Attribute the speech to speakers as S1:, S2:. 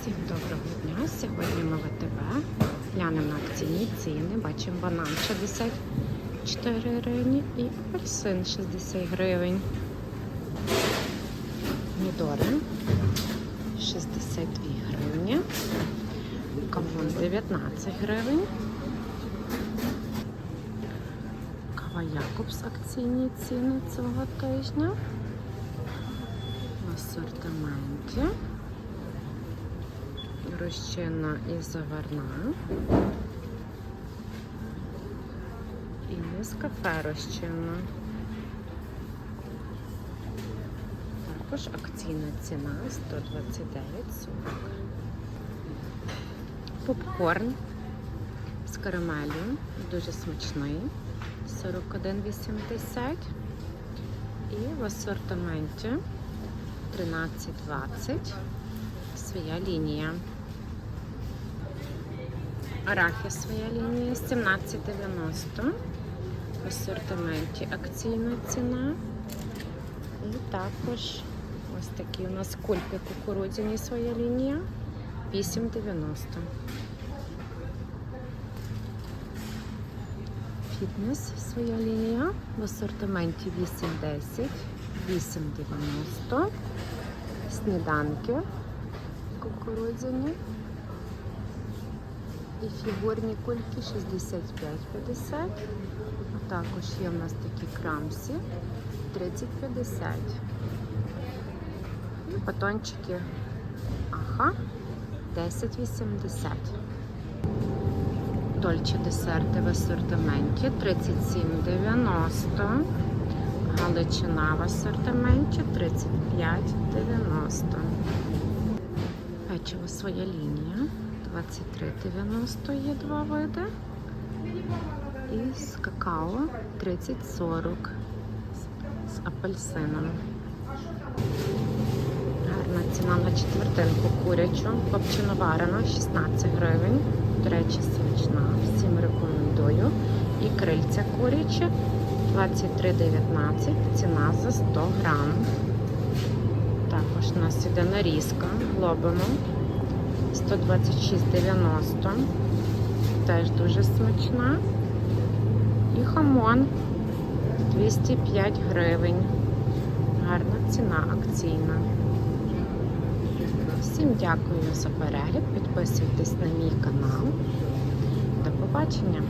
S1: Всім доброго дня! Сьогодні ми в АТБ. Глянемо на акційні ціни. Бачимо банан 64 гривні і апельсин 60 гривень. Помідори 62 гривні. Кавун 19 гривень. Кава Якобс акційні ціни цього тижня. В асортименті. Розчинна і заварна. І кафе розчинна. Також акційна ціна 129,40. Попкорн з карамелью, дуже смачний, 41,80. І в асортименті 13,20 своя лінія. Арахіс своя лінія 17,90. В асортименті акційна ціна. І також ось такі у нас кульки кукурудзяні своя лінія 8,90. Фітнес своя лінія в асортименті 8,10, 8,90. Сніданки кукурудзяні. І фігурні кульки 65,50. А також є в нас такі крамсі 30,50. І батончики Аха 10,80. Дольче десерти в асортименті 37,90. Галичина в асортименті 35,90. Печиво своя лінія 23,90 є два види. І з какао 30,40 з апельсином. Гарна ціна на четвертинку курячу, копченоварена 16 гривень. До речі, смачна, всім рекомендую. І крильця курячі 23,19, ціна за 100 грам. Також у нас іде нарізка глобину 126,90. Теж дуже смачна. І хамон 205 гривень. Гарна ціна акційна. Всім дякую за перегляд. Підписуйтесь на мій канал. До побачення!